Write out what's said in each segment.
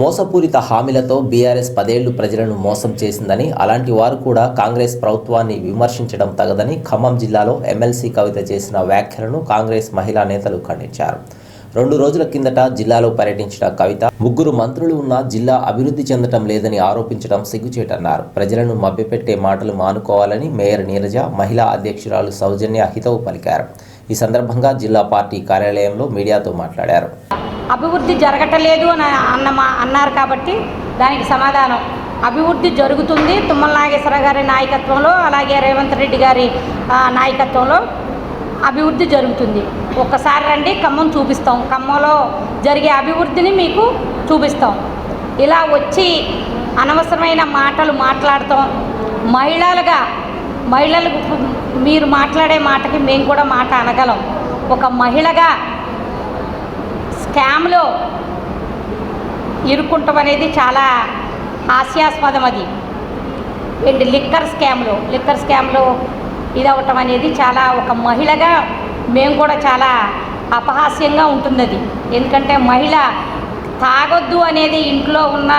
మోసపూరిత హామీలతో బీఆర్ఎస్ పదేళ్ళు ప్రజలను మోసం చేసిందని అలాంటి వారు కూడా కాంగ్రెస్ ప్రభుత్వాన్ని విమర్శించడం తగదని ఖమ్మం జిల్లాలో ఎమ్మెల్సీ కవిత చేసిన వ్యాఖ్యలను కాంగ్రెస్ మహిళా నేతలు ఖండించారు. రెండు రోజుల కిందట జిల్లాలో పర్యటించిన కవిత ముగ్గురు మంత్రులు ఉన్న జిల్లా అభివృద్ధి చెందటం లేదని ఆరోపించడం సిగ్గుచేటన్నారు. ప్రజలను మభ్యపెట్టే మాటలు మానుకోవాలని మేయర్ నీరజ మహిళా అధ్యక్షురాలు సౌజన్య హితవు పలికారు. ఈ సందర్భంగా జిల్లా పార్టీ కార్యాలయంలో మీడియాతో మాట్లాడారు. అభివృద్ధి జరగటలేదు అని అన్న మా- అన్నారు కాబట్టి దానికి సమాధానం. అభివృద్ధి జరుగుతుంది తుమ్మల నాగేశ్వర గారి నాయకత్వంలో అలాగే రేవంత్ రెడ్డి గారి నాయకత్వంలో అభివృద్ధి జరుగుతుంది. ఒక్కసారి రండి ఖమ్మం చూపిస్తాం. ఖమ్మంలో జరిగే అభివృద్ధిని మీకు చూపిస్తాం. ఇలా వచ్చి అనవసరమైన మాటలు మాట్లాడతాం. మహిళలుగా మహిళలకు మీరు మాట్లాడే మాటకి మేము కూడా మాట అనగలం. ఒక మహిళగా స్కామ్లో ఇరుక్కుంటాం అనేది చాలా హాస్యాస్పదం అది. అండ్ లిక్కర్ స్కామ్లో లిక్కర్ స్కామ్లో ఇది అవటం అనేది చాలా ఒక మహిళగా మేము కూడా చాలా అపహాస్యంగా ఉంటుంది అది ఎందుకంటే మహిళ తాగొద్దు అనేది ఇంట్లో ఉన్న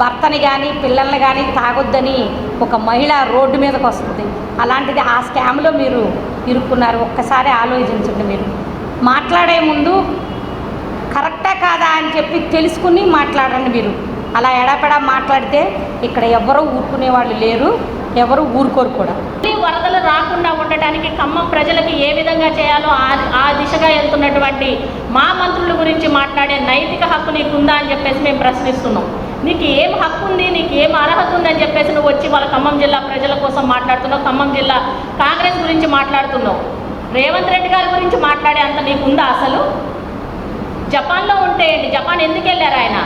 భర్తని కానీ పిల్లల్ని కానీ తాగొద్దని ఒక మహిళ రోడ్డు మీదకి వస్తుంది. అలాంటిది ఆ స్కామ్లో మీరు ఇరుక్కున్నారు. ఒక్కసారి ఆలోచించండి మీరు. మాట్లాడే ముందు కరెక్టా కాదా అని చెప్పి తెలుసుకుని మాట్లాడండి మీరు. అలా ఎడాపెడా మాట్లాడితే ఇక్కడ ఎవరూ ఊరుకునే వాళ్ళు లేరు ఎవరు ఊరుకోరు కూడా. వరదలు రాకుండా ఉండటానికి ఖమ్మం ప్రజలకు ఏ విధంగా చేయాలో ఆ ఆ దిశగా వెళ్తున్నటువంటి మా మంత్రుల గురించి మాట్లాడే నైతిక హక్కు నీకుందా అని చెప్పేసి మేము ప్రశ్నిస్తున్నాం. నీకు ఏం హక్కు ఉంది నీకు ఏం అర్హత ఉందని చెప్పేసి నువ్వు వచ్చి వాళ్ళ ఖమ్మం జిల్లా ప్రజల కోసం మాట్లాడుతున్నావు ఖమ్మం జిల్లా కాంగ్రెస్ గురించి మాట్లాడుతున్నావు. రేవంత్ రెడ్డి గారి గురించి మాట్లాడే అంత నీకుందా అసలు? జపాన్లో ఉంటే ఏంటి? జపాన్ ఎందుకు వెళ్ళారు ఆయన?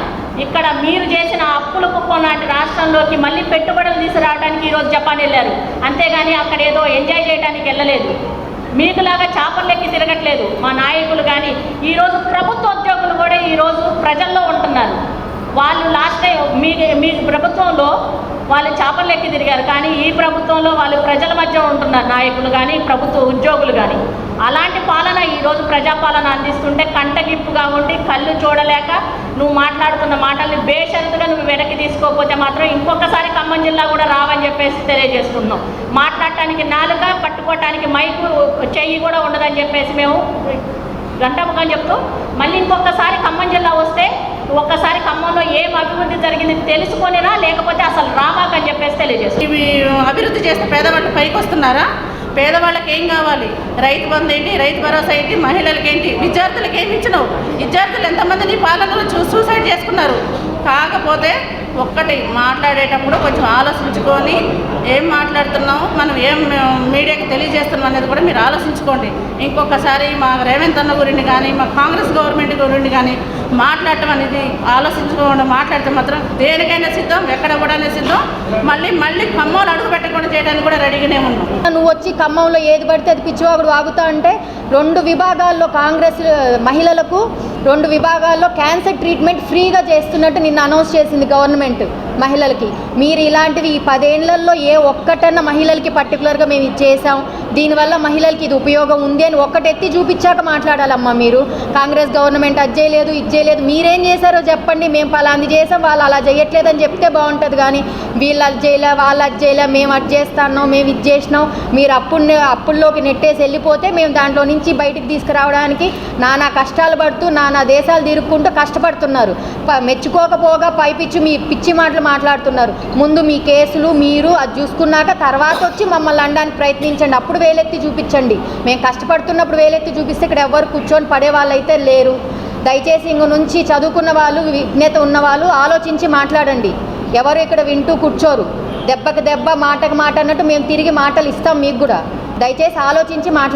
ఇక్కడ మీరు చేసిన అప్పులు కుప్పనాటి రాష్ట్రంలోకి మళ్ళీ పెట్టుబడులు తీసుకురావడానికి ఈరోజు జపాన్ వెళ్ళారు. అంతేగాని అక్కడ ఏదో ఎంజాయ్ చేయడానికి వెళ్ళలేదు. మీకులాగా చేపలెక్కి తిరగట్లేదు. మా నాయకులు కానీ ఈరోజు ప్రభుత్వ ఉద్యోగులు కూడా ఈరోజు ప్రజల్లో ఉంటున్నారు. వాళ్ళు లాస్ట్ టైం మీ మీ ప్రభుత్వంలో వాళ్ళు చేపలెక్కి తిరిగారు. కానీ ఈ ప్రభుత్వంలో వాళ్ళు ఉంటున్నారు నాయకులు కానీ ప్రభుత్వ ఉద్యోగులు కానీ అలాంటి పాలన ఈరోజు ప్రజాపాలన అందిస్తుంటే కంటగిప్పుగా ఉండి కళ్ళు చూడలేక నువ్వు మాట్లాడుతున్న మాటల్ని బేషరతుగా నువ్వు వెనక్కి తీసుకోకపోతే మాత్రం ఇంకొకసారి ఖమ్మం జిల్లా కూడా రావని చెప్పేసి తెలియజేస్తున్నాం. మాట్లాడటానికి నాలుక పట్టుకోవటానికి మైకు చెయ్యి కూడా ఉండదని చెప్పేసి మేము గంటముఖం చెప్తూ మళ్ళీ ఇంకొకసారి ఖమ్మం జిల్లా వస్తే ఒక్కసారి ఖమ్మంలో అభివృద్ధి జరిగింది తెలుసుకొనిరా లేకపోతే అసలు రామాకని చెప్పేసి తెలియజేస్తాం ఇవి అభివృద్ధి చేస్తే పేదవాళ్ళు పైకి వస్తున్నారా? పేదవాళ్ళకి ఏం కావాలి? రైతు బంధు ఏంటి? రైతు భరోసా ఏంటి? మహిళలకి ఏంటి? విద్యార్థులకి ఏమి ఇచ్చినావు? విద్యార్థులు ఎంతమందిని పాలనలో చూ సూసైడ్ చేసుకున్నారు? కాకపోతే ఒక్కటి మాట్లాడేటప్పుడు కొంచెం ఆలోచించుకొని ఏం మాట్లాడుతున్నాము మనం ఏం మీడియాకి తెలియజేస్తున్నాం అనేది కూడా మీరు ఆలోచించుకోండి. ఇంకొకసారి మా రేవంత్ అన్న గురిని కానీ మా కాంగ్రెస్ గవర్నమెంట్ గురిని కానీ మాట్లాడటం అనేది ఆలోచించుకోకుండా మాట్లాడితే మాత్రం దేనికైనా సిద్ధం ఎక్కడ కూడా సిద్ధం. మళ్ళీ మళ్ళీ ఖమ్మంలో అడుగు పెట్టకుండా చేయడానికి కూడా రెడీగానే ఉన్నాం. నువ్వు వచ్చి ఖమ్మంలో ఏది పడితే అది పిచ్చివాగుడు వాగుతా అంటే రెండు విభాగాల్లో కాంగ్రెస్ మహిళలకు రెండు విభాగాల్లో క్యాన్సర్ ట్రీట్మెంట్ ఫ్రీగా చేస్తున్నట్టు నిన్న అనౌన్స్ చేసింది గవర్నమెంట్. మహిళలకి. మీరు ఇలాంటివి ఈ పదేళ్ళలో ఏ ఒక్కటన్నా మహిళలకి పర్టికులర్గా మేము ఇది చేసాం దీనివల్ల మహిళలకి ఇది ఉపయోగం ఉంది అని ఒక్కటెత్తి చూపించాక మాట్లాడాలమ్మా మీరు. కాంగ్రెస్ గవర్నమెంట్ అది చేయలేదు ఇది చేయలేదు. మీరేం చేశారో చెప్పండి. మేము పలాంది చేసాం వాళ్ళు అలా చేయట్లేదని చెప్తే బాగుంటుంది కానీ వీళ్ళు అది చేయలే వాళ్ళు అది చేయలే మేము అది చేస్తాను మేము ఇది చేసినాం. మీరు అప్పుడు అప్పుల్లోకి నెట్టేసి వెళ్ళిపోతే మేము దాంట్లో నుంచి బయటికి తీసుకురావడానికి నానా కష్టాలు పడుతూ నానా దేశాలు తిరుక్కుంటూ కష్టపడుతున్నారు. ప- మెచ్చుకోకపోగా పైపిచ్చి మీ పిచ్చి మాటలు మాట్లాడుతున్నారు. ముందు మీ కేసులు మీరు అది చూసుకున్నాక తర్వాత వచ్చి మమ్మల్ని అనడానికి ప్రయత్నించండి. అప్పుడు వేలెత్తి చూపించండి. మేము కష్టపడుతున్నప్పుడు వేలెత్తి చూపిస్తే ఇక్కడ ఎవరు కూర్చొని పడే వాళ్ళైతే లేరు. దయచేసి ఇంక నుంచి చదువుకున్న వాళ్ళు విజ్ఞత ఉన్న వాళ్ళు ఆలోచించి మాట్లాడండి. ఎవరు ఇక్కడ వింటూ కూర్చోరు. దెబ్బకి దెబ్బ మాటకు మాట అన్నట్టు మేము తిరిగి మాటలు ఇస్తాం మీకు కూడా. దయచేసి ఆలోచించి మాట్లా